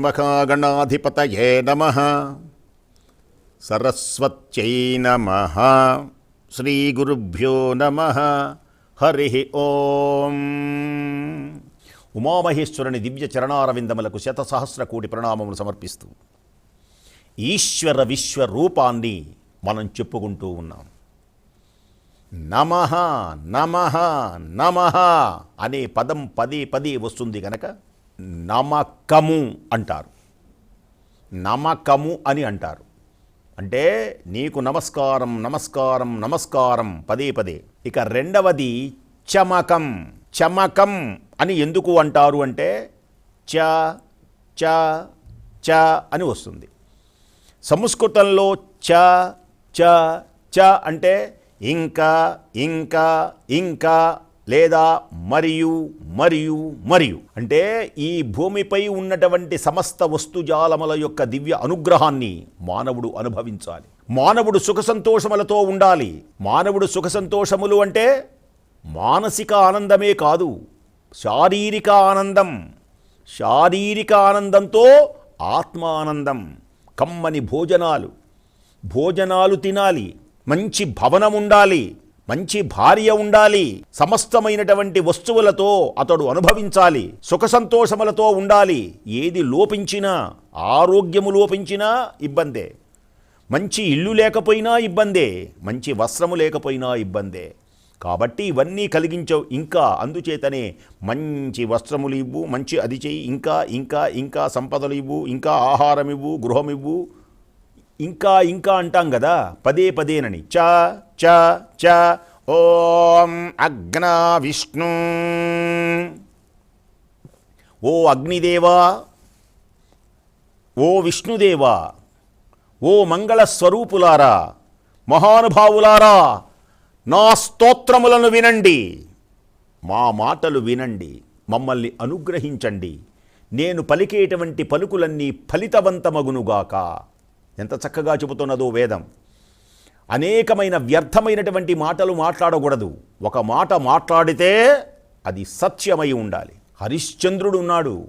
శ్రీమహాగణాధిపతయే నమ. సరస్వత్యై నమ. శ్రీగురుభ్యో నమ. హరి ఓం. ఉమామహేశ్వరుని దివ్య చరణారవిందములకు శతసహస్ర కోటి ప్రణామములు సమర్పిస్తూ ఈశ్వర విశ్వరూపాన్ని మనం చెప్పుకుంటూ ఉన్నాం. నమ నమ నమ అనే పదం పదే పదే వస్తుంది కనుక నమకము అంటారు. నమకము అని అంటారు. అంటే నీకు నమస్కారం నమస్కారం నమస్కారం పదే పదే. ఇక రెండవది చమకం చమకం అని ఎందుకు అంటారు అంటే చ చ చ అని వస్తుంది. సంస్కృతంలో చ చ చ అంటే ఇంకా ఇంకా ఇంకా లేదా మరియు మరియు మరియు. అంటే ఈ భూమిపై ఉన్నటువంటి సమస్త వస్తుజాలముల యొక్క దివ్య అనుగ్రహాన్ని మానవుడు అనుభవించాలి. మానవుడు సుఖ సంతోషములతో ఉండాలి. మానవుడు సుఖ సంతోషములు అంటే మానసిక ఆనందమే కాదు శారీరక ఆనందం. శారీరక ఆనందంతో ఆత్మ ఆనందం. కమ్మని భోజనాలు. భోజనాలు తినాలి. మంచి భవనం ఉండాలి మంచి భార్య ఉండాలి. సమస్తమైనటువంటి వస్తువులతో అతడు అనుభవించాలి. సుఖ సంతోషములతో ఉండాలి. ఏది లోపించినా ఆరోగ్యము లోపించినా ఇబ్బందే. మంచి ఇల్లు లేకపోయినా ఇబ్బందే. మంచి వస్త్రము లేకపోయినా ఇబ్బందే. కాబట్టి ఇవన్నీ కలిగించవు ఇంకా. అందుచేతనే మంచి వస్త్రములు ఇవ్వు మంచి అది చేయి ఇంకా ఇంకా ఇంకా సంపదలు ఇవ్వు ఇంకా ఆహారం ఇవ్వు గృహం ఇవ్వు ఇంకా ఇంకా అంటాం కదా. పదే పదేనని. చ చ చ ఓం అగ్నా విష్ణు. ఓ అగ్నిదేవా ఓ విష్ణుదేవా ఓ మంగళ స్వరూపులారా మహానుభావులారా నా స్తోత్రములను వినండి. మా మాటలు వినండి మమ్మల్ని అనుగ్రహించండి. నేను పలికేటువంటి పలుకులన్నీ ఫలితవంతమగునుగాక. ఎంత చక్కగా చెబుతున్నదో వేదం. అనేకమైన వ్యర్థమైనటువంటి మాటలు మాట్లాడకూడదు. ఒక మాట మాట్లాడితే అది సత్యమై ఉండాలి. హరిశ్చంద్రుడు ఉన్నాడు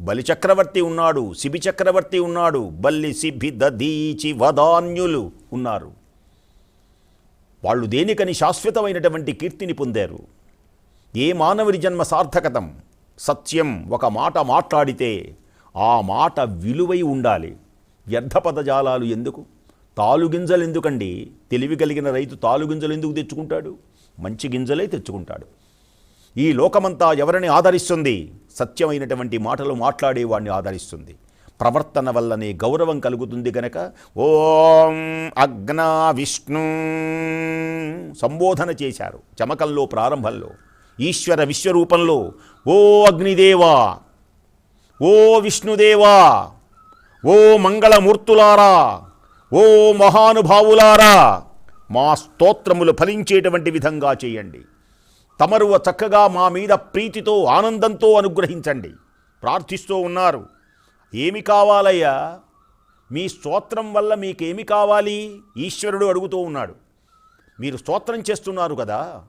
బలిచక్రవర్తి ఉన్నాడు శిబి చక్రవర్తి ఉన్నాడు బల్లి సిబ్బి దదీచి వదాన్యులు ఉన్నారు. వాళ్ళు దేనికని శాశ్వతమైనటువంటి కీర్తిని పొందారు? ఏ మానవుని జన్మ సార్థకతం? సత్యం ఒక మాట మాట్లాడితే ఆ మాట విలువై ఉండాలి. వ్యర్థ పదజాలాలు ఎందుకు? తాలుగింజలు ఎందుకండి? తెలివి కలిగిన రైతు తాలుగింజలు ఎందుకు తెచ్చుకుంటాడు? మంచి గింజలే తెచ్చుకుంటాడు. ఈ లోకమంతా ఎవరిని ఆదరిస్తుంది? సత్యమైనటువంటి మాటలు మాట్లాడేవాడిని ఆదరిస్తుంది. ప్రవర్తన వల్లనే గౌరవం కలుగుతుంది గనక ఓం అగ్నా విష్ణు సంబోధన చేశారు చమకంలో ప్రారంభంలో ఈశ్వర విశ్వరూపంలో. ఓ అగ్నిదేవా! ఓ విష్ణుదేవా! ఓ మంగళమూర్తులారా! ఓ మహానుభావులారా మా స్తోత్రములు ఫలించేటువంటి విధంగా చేయండి. తమరు చక్కగా మా మీద ప్రీతితో ఆనందంతో అనుగ్రహించండి. ప్రార్థిస్తూ ఉన్నారు. ఏమి కావాలయ్యా? మీ స్తోత్రం వల్ల మీకేమి కావాలి? ఈశ్వరుడు అడుగుతూ ఉన్నాడు. మీరు స్తోత్రం చేస్తున్నారు కదా?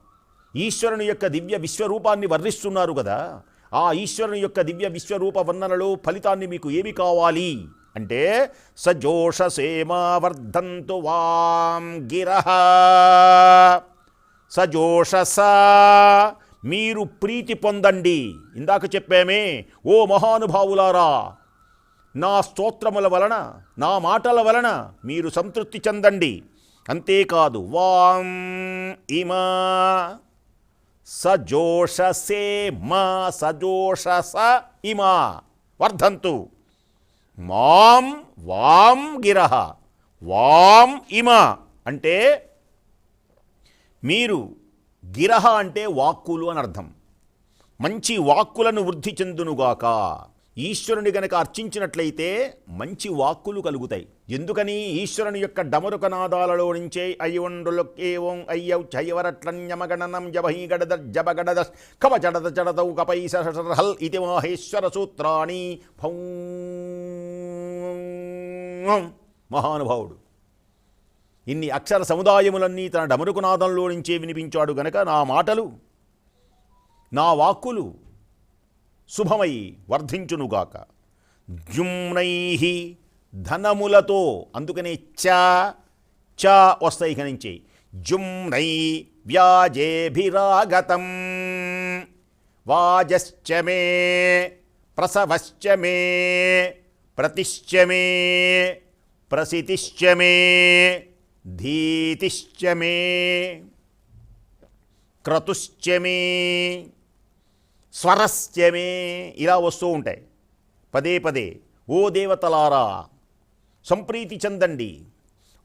ఈశ్వరుని యొక్క దివ్య విశ్వరూపాన్ని వర్ణిస్తున్నారు కదా? ఆ ఈశ్వరుని యొక్క దివ్య విశ్వరూప వర్ణనలో ఫలితాన్ని మీకు ఏమి కావాలి? అంటే సజోషసేమా వర్ధంతు వాం గిరహ. సజోషస మీరు ప్రీతి పొందండి. ఇందాక చెప్పామే ఓ మహానుభావులారా నా స్తోత్రముల వలన నా మాటల వలన మీరు సంతృప్తి చెందండి. అంతేకాదు వాం ఇమా. సజోషసే మా సజోషస ఇమా. వర్ధంతు. మాం వాం గిరహ. వాం ఇమ అంటే మీరు గిరహ అంటే వాక్కులు అని అర్థం. మంచి వాక్కులను వృద్ధి చెందునుగాక. ఈశ్వరుని గనక అర్చించినట్లయితే మంచి వాక్కులు కలుగుతాయి. ఎందుకని? ఈశ్వరుని యొక్క డమరుక నాదాలలో నుంచే అయ్యుండులొక్కేవం అయ్యౌ చయవరట్లన్యమగణనం జబహీ గడద జబగడద కవ జడద జడదౌ కపై సహల్ ఇది మహేశ్వర సూత్రాణి. ఫౌ మహానుభావుడు. ఇన్ని అక్షర సముదాయములన్నీ తన డమరుకునాదంలో నుంచే వినిపించాడు గనక నా మాటలు నా వాక్కులు శుభమై వర్ధించునుగాక. జుమ్నై ధనములతో అందుకనే చ చ వస్తాయి ఇక నుంచి. జుమ్నై వ్యాజేభిరాగతం. వాజశ్చ మే ప్రసవశ్చ మే ప్రతిశ్చ మే ప్రసితిశ్చ మే ధీతిశ్చ మే క్రతుశ్చ మే స్వరస్యమే ఇలా వస్తూ ఉంటాయి. పదే పదే ఓ దేవతలారా సంప్రీతి చెందండి.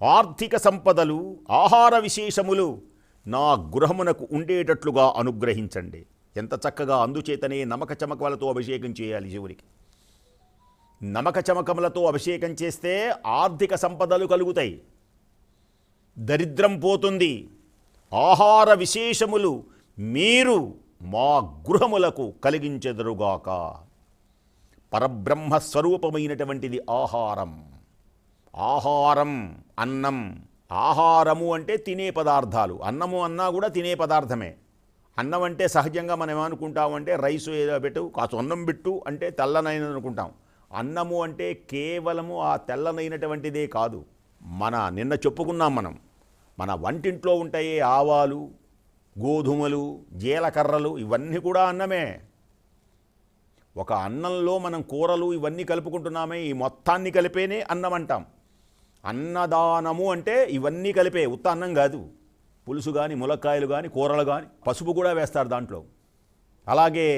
ఆర్థిక సంపదలు ఆహార విశేషములు నా గృహమునకు ఉండేటట్లుగా అనుగ్రహించండి. ఎంత చక్కగా అందుచేతనే నమక చమకలతో అభిషేకం చేయాలి శివునికి నమక చమకములతో అభిషేకం చేస్తే ఆర్థిక సంపదలు కలుగుతాయి. దరిద్రం పోతుంది. ఆహార విశేషములు మీరు మా గృహములకు కలిగించెదరుగాక. పరబ్రహ్మస్వరూపమైనటువంటిది ఆహారం. ఆహారం అన్నం. ఆహారము అంటే తినే పదార్థాలు. అన్నము అన్నా కూడా తినే పదార్థమే. అన్నం అంటే సహజంగా మనం ఏమనుకుంటామంటే రైస్ ఏదో పెట్టు కాసు అన్నం పెట్టు అంటే తెల్లనైన అనుకుంటాం. అన్నము అంటే కేవలము ఆ తెల్లనైనటువంటిదే కాదు. మన నిన్న చెప్పుకున్నాం మనం. మన వంటింట్లో ఉంటాయే ఆవాలు గోధుమలు జీలకర్రలు ఇవన్నీ కూడా అన్నమే. ఒక అన్నంలో మనం కూరలు ఇవన్నీ కలుపుకుంటున్నామే ఈ మొత్తాన్ని కలిపేనే అన్నం అంటాం అన్నదానము అంటే ఇవన్నీ కలిపే ఉత్త అన్నం కాదు. పులుసు కానీ ములక్కాయలు కానీ కూరలు కానీ పసుపు కూడా వేస్తారు దాంట్లో. అలాగే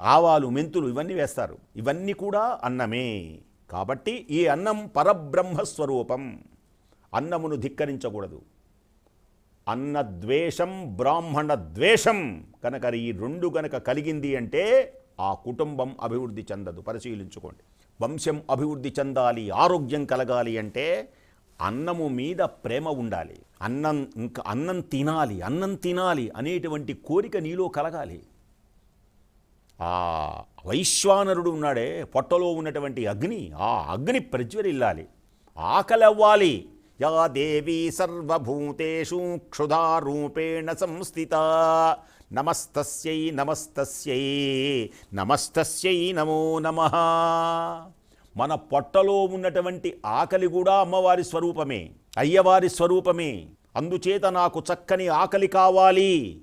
ఆవాలు మెంతులు ఇవన్నీ వేస్తారు. ఇవన్నీ కూడా అన్నమే. కాబట్టి ఈ అన్నం పరబ్రహ్మస్వరూపం. అన్నమును ధిక్కరించకూడదు. అన్నద్వేషం బ్రాహ్మణ ద్వేషం కనుక ఈ రెండు గనక కలిగింది అంటే ఆ కుటుంబం అభివృద్ధి చెందదు. పరిశీలించుకోండి. వంశం అభివృద్ధి చెందాలి ఆరోగ్యం కలగాలి అంటే అన్నము మీద ప్రేమ ఉండాలి. అన్నం ఇంకా అన్నం తినాలి అన్నం తినాలి అనేటువంటి కోరిక నీలో కలగాలి. ఆ వైశ్వానరుడు ఉన్నాడే పొట్టలో ఉన్నటువంటి అగ్ని ఆ అగ్ని ప్రజ్వరిల్లాలి ఆకలి అవ్వాలి యా దేవీ సర్వభూతేషు క్షుధారూపేణ సంస్థిత. నమస్తస్యై నమస్తస్యై నమస్తస్యై నమో నమః. మన పొట్టలో ఉన్నటువంటి ఆకలి కూడా అమ్మవారి స్వరూపమే అయ్యవారి స్వరూపమే. అందుచేత నాకు చక్కని ఆకలి కావాలి.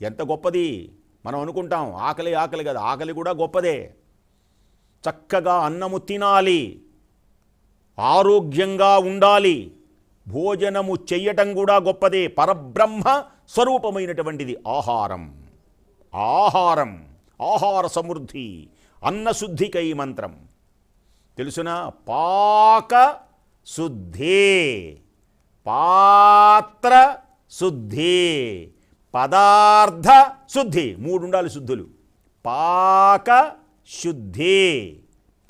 ఎంత గొప్పది! మనం అనుకుంటాం ఆకలి ఆకలి కదా ఆకలి కూడా గొప్పదే. చక్కగా అన్నము తినాలి ఆరోగ్యంగా ఉండాలి భోజనము చెయ్యటం కూడా గొప్పదే పరబ్రహ్మ స్వరూపమైనటువంటిది ఆహారం. ఆహారం ఆహార సమృద్ధి అన్నశుద్ధికై మంత్రం. తెలుసునా? పాక శుద్ధి పాత్ర శుద్ధి. పదార్థ శుద్ధి మూడు ఉండాలి శుద్ధులు. పాక శుద్ధి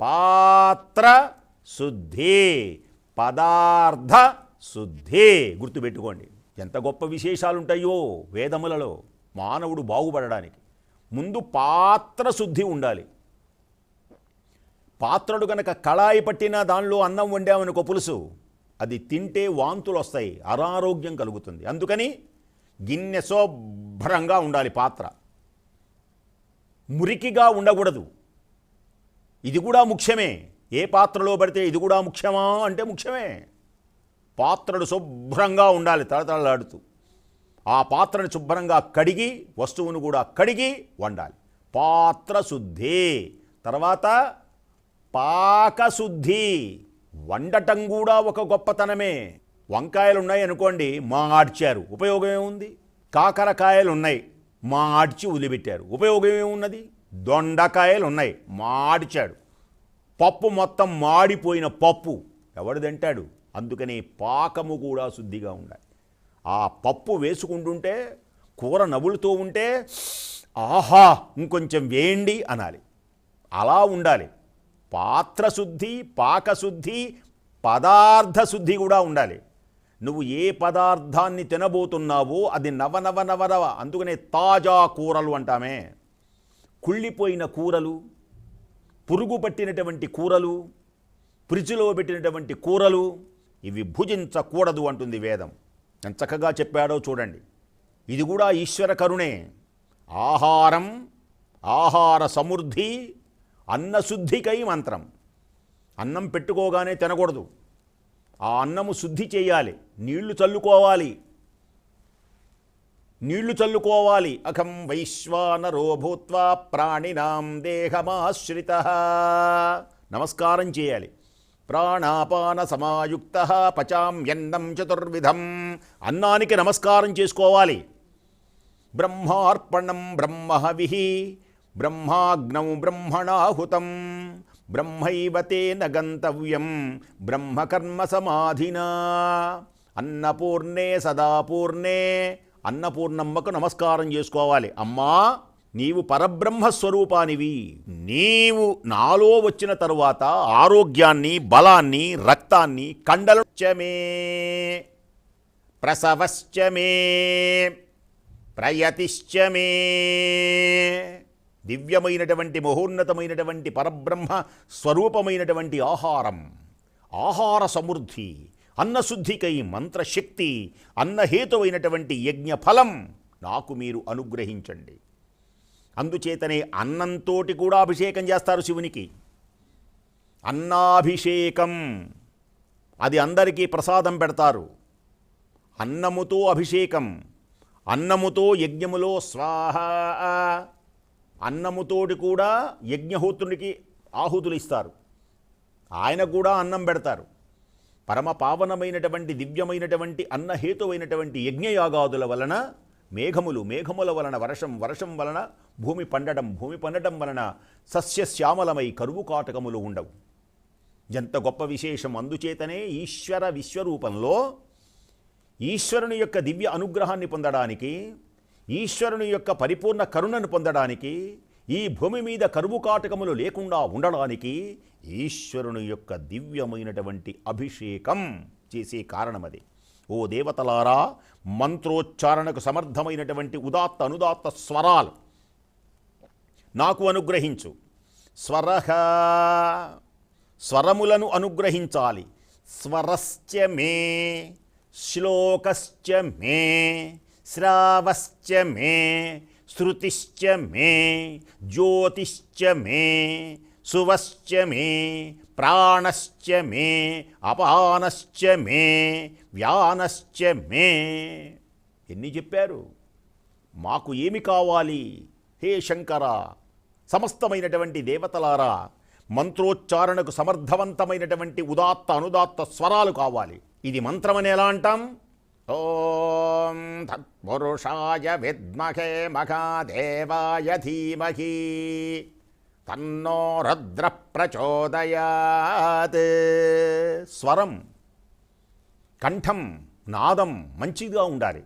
పాత్ర శుద్ధి పదార్థ శుద్ధి గుర్తుపెట్టుకోండి ఎంత గొప్ప విశేషాలు ఉంటాయో వేదములలో మానవుడు బాగుపడడానికి. ముందు పాత్ర శుద్ధి ఉండాలి. పాత్రలు కనుక కళాయి పట్టిన దానిలో అన్నం వండామనుకో పులుసు అది తింటే వాంతులు వస్తాయి అనారోగ్యం కలుగుతుంది. అందుకని గిన్నె శుభ్రంగా ఉండాలి పాత్ర. మురికిగా ఉండకూడదు. ఇది కూడా ముఖ్యమే. ఏ పాత్రలో పడితే ఇది కూడా ముఖ్యమా అంటే ముఖ్యమే. పాత్రలు శుభ్రంగా ఉండాలి తలతళలాడుతూ ఆ పాత్రను శుభ్రంగా కడిగి వస్తువును కూడా కడిగి వండాలి. పాత్ర శుద్ధి. తర్వాత పాకశుద్ధి. వండటం కూడా ఒక గొప్పతనమే. వంకాయలు ఉన్నాయి అనుకోండి మా ఆడ్చారు. ఉపయోగం ఏముంది? కాకరకాయలు ఉన్నాయి మా ఆడ్చి వదిలిపెట్టారు. ఉపయోగం ఏమున్నది? దొండకాయలు ఉన్నాయి మాడిచాడు పప్పు మొత్తం మాడిపోయిన పప్పు. ఎవడు తింటాడు? అందుకని పాకము కూడా శుద్ధిగా ఉండాలి. ఆ పప్పు వేసుకుంటుంటే కూర నవ్వులుతూ ఉంటే ఆహా ఇంకొంచెం వేయండి అనాలి. అలా ఉండాలి. పాత్ర శుద్ధి పాకశుద్ధి పదార్థ శుద్ధి కూడా ఉండాలి. నువ్వు ఏ పదార్థాన్ని తినబోతున్నావో అది నవనవ నవనవ అందుకనే తాజా కూరలు అంటామే. కుళ్ళిపోయిన కూరలు పురుగు పట్టినటువంటి కూరలు ఫ్రిడ్జ్లో పెట్టినటువంటి కూరలు ఇవి భుజించకూడదు అంటుంది వేదం. ఎంత చక్కగా చెప్పాడో చూడండి. ఇది కూడా ఈశ్వర కరుణే. ఆహారం ఆహార సమృద్ధి అన్నశుద్ధికై మంత్రం. అన్నం పెట్టుకోగానే తినకూడదు. ఆ అన్నము శుద్ధి చేయాలి. నీళ్ళు చల్లుకోవాలి. నీళ్ళు చల్లుకోవాలి. అఖం వైశ్వానరో భూత్వా ప్రాణినాం దేహమాశ్రిత. నమస్కారం చేయాలి. ప్రాణాపాన సమాయుక్త పచామ్యన్నం చతుర్విధం. అన్నానికి నమస్కారం చేసుకోవాలి. బ్రహ్మార్పణం బ్రహ్మహవి. బ్రహ్మాగ్నం బ్రహ్మణాహుతం. బ్రహ్మైవతేన గంతవ్యం బ్రహ్మకర్మ సమాధినా అన్నపూర్ణే సదాపూర్ణే. అన్నపూర్ణమ్మకు నమస్కారం చేసుకోవాలి. అమ్మా నీవు పరబ్రహ్మస్వరూపానివి. నీవు నాలో వచ్చిన తరువాత ఆరోగ్యాన్ని బలాన్ని రక్తాన్ని కండలచ్చమే ప్రసవశ్చమే. ప్రయతిశ్చమే. దివ్యమైనటువంటి మహోన్నతమైనటువంటి పరబ్రహ్మ స్వరూపమైనటువంటి ఆహారం. ఆహార సమృద్ధి అన్నశుద్ధికై మంత్రశక్తి అన్నహేతువైనటువంటి యజ్ఞఫలం నాకు మీరు అనుగ్రహించండి. అందుచేతనే అన్నంతోటి కూడా అభిషేకం చేస్తారు శివునికి. అన్నాభిషేకం అది అందరికీ ప్రసాదం పెడతారు. అన్నముతో అభిషేకం అన్నముతో యజ్ఞములో స్వాహ అన్నముతోటి కూడా యజ్ఞహోత్రునికి ఆహుతులు ఇస్తారు. ఆయన కూడా అన్నం పెడతారు. పరమ పావనమైనటువంటి దివ్యమైనటువంటి అన్నహేతువైనటువంటి యజ్ఞయాగాదుల వలన మేఘములు మేఘముల వలన వర్షం వర్షం వలన భూమి పండడం భూమి పండడం వలన సస్యశ్యామలమై కరువు కాటకములు ఉండవు. ఎంత గొప్ప విశేషం! అందుచేతనే ఈశ్వర విశ్వరూపంలో ఈశ్వరుని యొక్క దివ్య అనుగ్రహాన్ని పొందడానికి ఈశ్వరుని యొక్క పరిపూర్ణ కరుణను పొందడానికి ఈ భూమి మీద కరువు కాటకములు లేకుండా ఉండడానికి ఈశ్వరుని యొక్క దివ్యమైనటువంటి అభిషేకం చేసే కారణమది. ఓ దేవతలారా మంత్రోచ్చారణకు సమర్థమైనటువంటి ఉదాత్త అనుదాత్త స్వరాలు నాకు అనుగ్రహించు. స్వరహ స్వరములను అనుగ్రహించాలి. స్వరశ్చ మే శ్లోకశ్చ మే శ్రావశ్చ మే శృతిశ్చ మే జ్యోతిశ్చ మే సువశ్చ మే ప్రాణశ్చ మే అపానశ్చ మే వ్యానశ్చ మే. ఎన్ని చెప్పారు? మాకు ఏమి కావాలి? హే శంకర సమస్తమైనటువంటి దేవతలారా మంత్రోచ్చారణకు సమర్థవంతమైనటువంటి ఉదాత్త అనుదాత్త స్వరాలు కావాలి. ఇది మంత్రమని ఎలా అంటాం? ఓం తత్పురుషాయ విద్మహే మహాదేవాయ ధీమహి తన్నో రుద్ర ప్రచోదయాత్ స్వరం కంఠం నాదం మంచిగా ఉండాలి.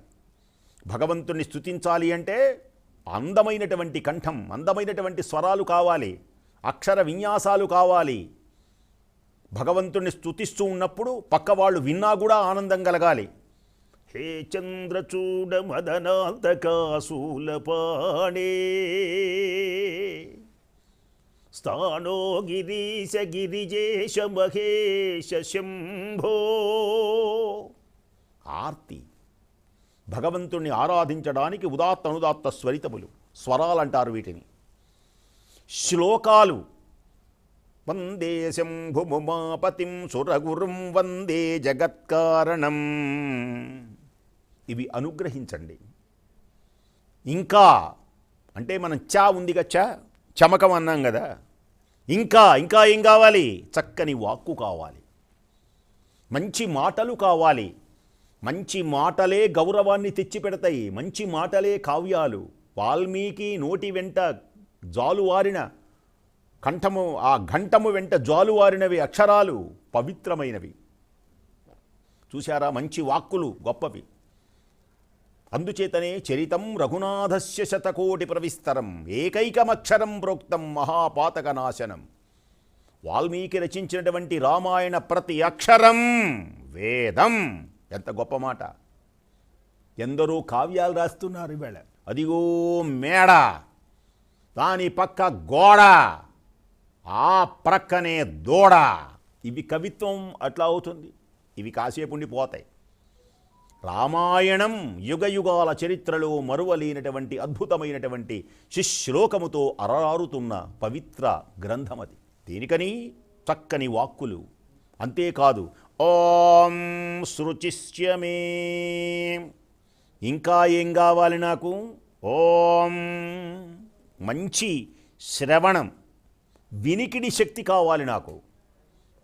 భగవంతుణ్ణి స్థుతించాలి అంటే అందమైనటువంటి కంఠం అందమైనటువంటి స్వరాలు కావాలి. అక్షర విన్యాసాలు కావాలి. భగవంతుణ్ణి స్తుతిస్తూ ఉన్నప్పుడు పక్క వాళ్ళు విన్నా కూడా ఆనందం కలగాలి. హే చంద్రచూడ మదనాంతకాశూలపాణే స్థానో గిరీశ గిరిజేశ మహేశ శంభో ఆర్తి భగవంతుణ్ణి ఆరాధించడానికి ఉదాత్త అనుదాత్త స్వరితములు స్వరాలంటారు వీటిని. శ్లోకాలు వందే శంభుముమాపతిం సురగురుం వందే జగత్కారణం. ఇవి అనుగ్రహించండి. ఇంకా అంటే మనం చా ఉందిగా చా చమకం అన్నాం కదా. ఇంకా ఇంకా ఏం కావాలి? చక్కని వాక్కు కావాలి. మంచి మాటలు కావాలి. మంచి మాటలే గౌరవాన్ని తెచ్చిపెడతాయి. మంచి మాటలే కావ్యాలు. వాల్మీకి నోటి వెంట జాలువారిన కంఠము ఆ ఘంటము వెంట జాలువారినవి అక్షరాలు పవిత్రమైనవి. చూశారా? మంచి వాక్కులు గొప్పవి. అందుచేతనే చరితం రఘునాథస్య శతకోటి ప్రవిస్తరం ఏకైకమక్షరం ప్రోక్తం మహాపాతక నాశనం వాల్మీకి రచించినటువంటి రామాయణ ప్రతి అక్షరం వేదం. ఎంత గొప్ప మాట. ఎందరో కావ్యాలు రాస్తున్నారు ఇవాళ. అదిగో మేడ. దాని పక్క గోడ. ఆ ప్రక్కనే దూడ. ఇవి కవిత్వం అట్లా అవుతుంది. ఇవి కాసేపు ఉండిపోతాయి. రామాయణం యుగయుగాల చరిత్రలో మరువలేనటువంటి అద్భుతమైనటువంటి శిశ్లోకముతో అరారుతున్న పవిత్ర గ్రంథమది దేనికని? చక్కని వాక్కులు. అంతేకాదు ఓం శృచిష్యమే ఇంకా ఏం కావాలి నాకు? ఓం మంచి శ్రవణం. వినికిడి శక్తి కావాలి నాకు.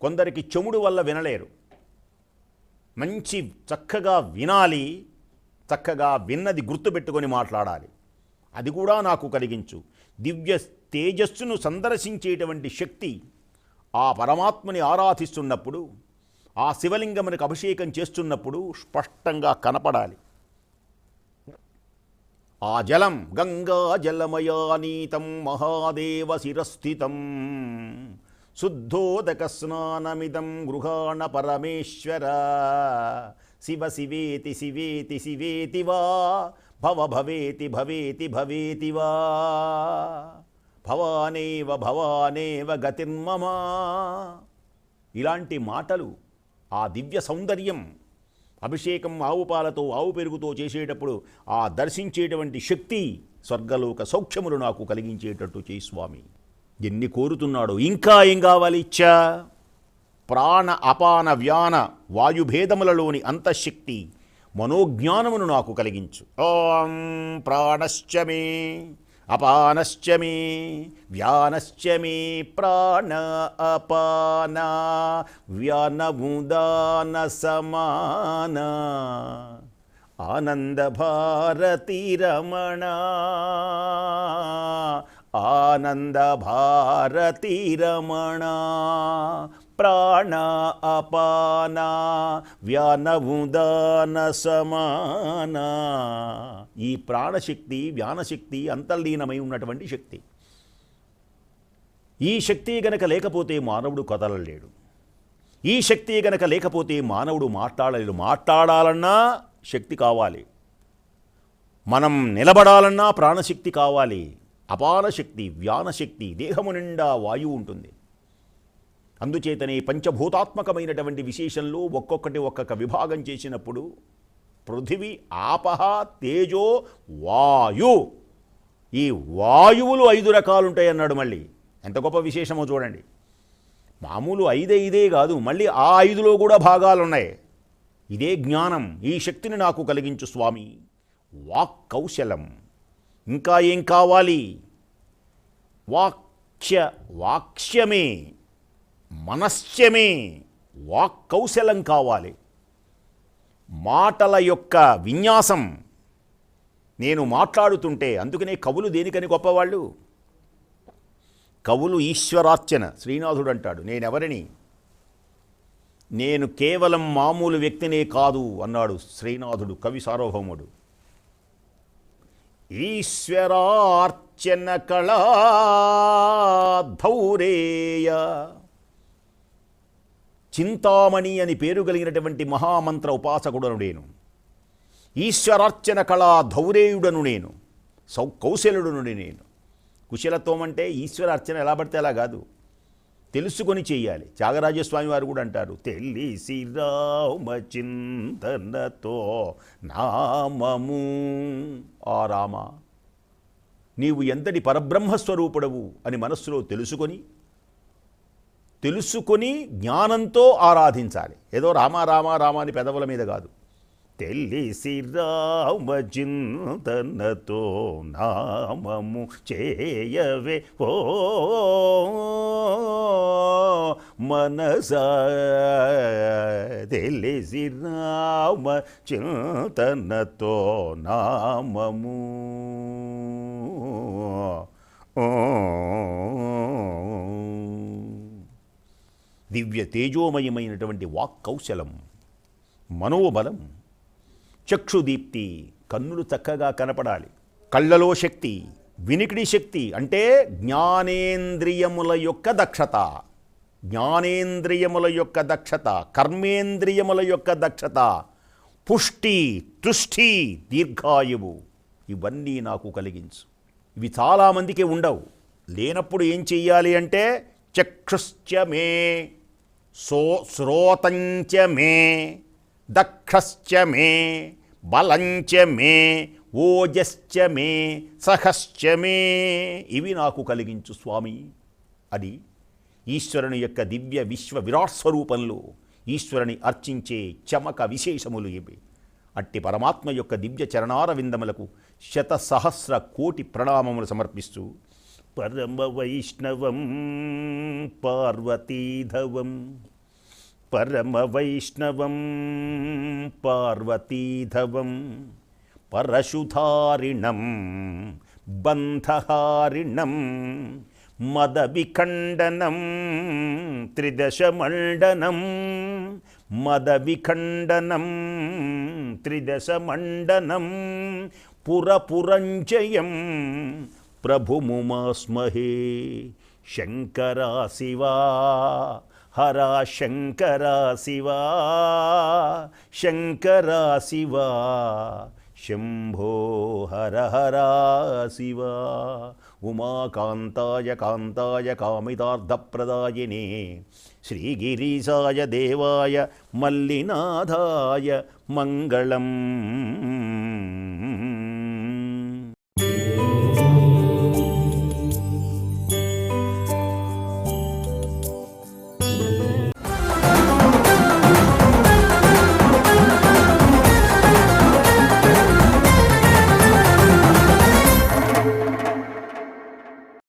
కొందరికి చెముడు వల్ల వినలేరు. మంచి చక్కగా వినాలి చక్కగా విన్నది గుర్తుపెట్టుకొని మాట్లాడాలి. అది కూడా నాకు కలిగించు. దివ్య తేజస్సును సందర్శించేటువంటి శక్తి ఆ పరమాత్మని ఆరాధిస్తున్నప్పుడు ఆ శివలింగమునికి అభిషేకం చేస్తున్నప్పుడు స్పష్టంగా కనపడాలి. ఆ జలం గంగా జలమయానీతం మహాదేవ శిరస్థితం. శుద్ధోదక స్నానమిదం గృహాణ పరమేశ్వర. శివ శివేతి శివేతి శివేతి వా భవ భవేతి భవేతి భవేతి వా. భవానేవ భవానేవ గతిర్మమా. ఇలాంటి మాటలు ఆ దివ్య సౌందర్యం అభిషేకం ఆవు పాలతో ఆవు పెరుగుతో చేసేటప్పుడు ఆ దర్శించేటువంటి శక్తి స్వర్గలోక సౌఖ్యములు నాకు కలిగించేటట్టు చేయి స్వామి. ఎన్ని కోరుతున్నాడో ఇంకా ఏం కావాలి ఇచ్చా? ప్రాణ అపాన వ్యాన వాయుభేదములలోని అంతఃశక్తి మనోజ్ఞానమును నాకు కలిగించు. ఓం ప్రాణశ్చమే అపానశ్చమే వ్యానశ్చమే వ్యానశ్చ మే ప్రాణ అపాన వ్యానముదాన సమాన. ఆనంద భారతి రమణ. ఆనంద భారతి రమణ ప్రాణ అపాన వ్యానవుదాన సమాన. ఈ ప్రాణశక్తి వ్యానశక్తి అంతర్లీనమై ఉన్నటువంటి శక్తి. ఈ శక్తి గనక లేకపోతే మానవుడు కదలలేడు. ఈ శక్తి గనక లేకపోతే మానవుడు మాట్లాడలేడు. మాట్లాడాలన్నా శక్తి కావాలి. మనం నిలబడాలన్నా ప్రాణశక్తి కావాలి. అపార శక్తి వ్యానశక్తి దేహము నిండా వాయువు ఉంటుంది. అందుచేతనే పంచభూతాత్మకమైనటువంటి విశేషంలో ఒక్కొక్కటి ఒక్కొక్క విభాగం చేసినప్పుడు పృథివీ ఆపహ తేజో వాయు. ఈ వాయువులు ఐదు రకాలుంటాయి అన్నాడు మళ్ళీ. ఎంత గొప్ప విశేషమో చూడండి. మామూలు ఐదే ఇదే కాదు మళ్ళీ ఆ ఐదులో కూడా భాగాలు ఉన్నాయి ఇదే జ్ఞానం ఈ శక్తిని నాకు కలిగించు స్వామి. వాక్ కౌశలం. ఇంకా ఏం కావాలి? వాక్య వాక్ష్యమే మనశ్చమే వాక్ కౌశలం కావాలి. మాటల యొక్క విన్యాసం. నేను మాట్లాడుతుంటే అందుకనే కవులు దేనికని గొప్పవాళ్ళు? కవులు ఈశ్వరార్చన శ్రీనాథుడు అంటాడు నేనెవరిని? నేను కేవలం మామూలు వ్యక్తినే కాదు అన్నాడు శ్రీనాథుడు కవి సార్వభౌముడు. ఈశ్వరార్చన కళా ధౌరేయ చింతామణి అని పేరు కలిగినటువంటి మహామంత్ర ఉపాసకుడను నేను. ఈశ్వరార్చన కళా ధౌరేయుడను నేను. సౌ కౌశలుడును నేను. కుశలత్వం అంటే ఈశ్వర అర్చన ఎలా పడితే అలా కాదు. తెలుసుకొని చేయాలి. త్యాగరాజస్వామి వారు కూడా అంటారు తెలిసి రామ చింతనతో నామము ఆ రామ. నీవు ఎంతటి పరబ్రహ్మస్వరూపుడవు అని మనస్సులో తెలుసుకొని తెలుసుకొని జ్ఞానంతో ఆరాధించాలి. ఏదో రామ రామ రామ అని పెదవుల మీద కాదు. తెలిసి రామ చింతనతో నామము చేయవే. ఓ మనస తెలిసి రామ చింతనతో నామము దివ్య తేజోమయమైనటువంటి వాక్ కౌశలం మనోబలం చక్షుదీప్తి కన్నులు చక్కగా కనపడాలి. కళ్ళలో శక్తి వినికిడి శక్తి అంటే జ్ఞానేంద్రియముల యొక్క దక్షత. జ్ఞానేంద్రియముల యొక్క దక్షత కర్మేంద్రియముల యొక్క దక్షత పుష్టి తుష్టి దీర్ఘాయువు ఇవన్నీ నాకు కలిగించు. ఇవి చాలామందికి ఉండవు. లేనప్పుడు ఏం చెయ్యాలి అంటే చక్షుశ్చ మే సో శ్రోతంచ మే. దక్షశ్చ మే బలంచ మే ఓజశ్చ మే సహశ్చ మే. ఇవి నాకు కలిగించు స్వామి. అది ఈశ్వరుని యొక్క దివ్య విశ్వ విరాట్ స్వరూపంలో ఈశ్వరుని అర్చించే చమక విశేషములు ఇవి. అట్టి పరమాత్మ యొక్క దివ్య చరణార విందములకు శత సహస్ర కోటి ప్రణామములు సమర్పిస్తూ పరమ వైష్ణవం పార్వతీధవం. పరమవైష్ణవం పార్వతీధవం పరశుధారిణం బంధహారిణం మదవిఖండనం త్రిదశమండనం మదవిఖండనం త్రిదశమండనం పురపురంజయం ప్రభుముమాస్మహే శంకరా శివా హరా శంకరా శివా శంకరా శివా శంభో హర హరా శివా. ఉమాకాంతాయ కాంతాయ కామితార్థప్రదాయినే శ్రీగిరీశాయ దేవాయ మల్లినాథాయ మంగళం.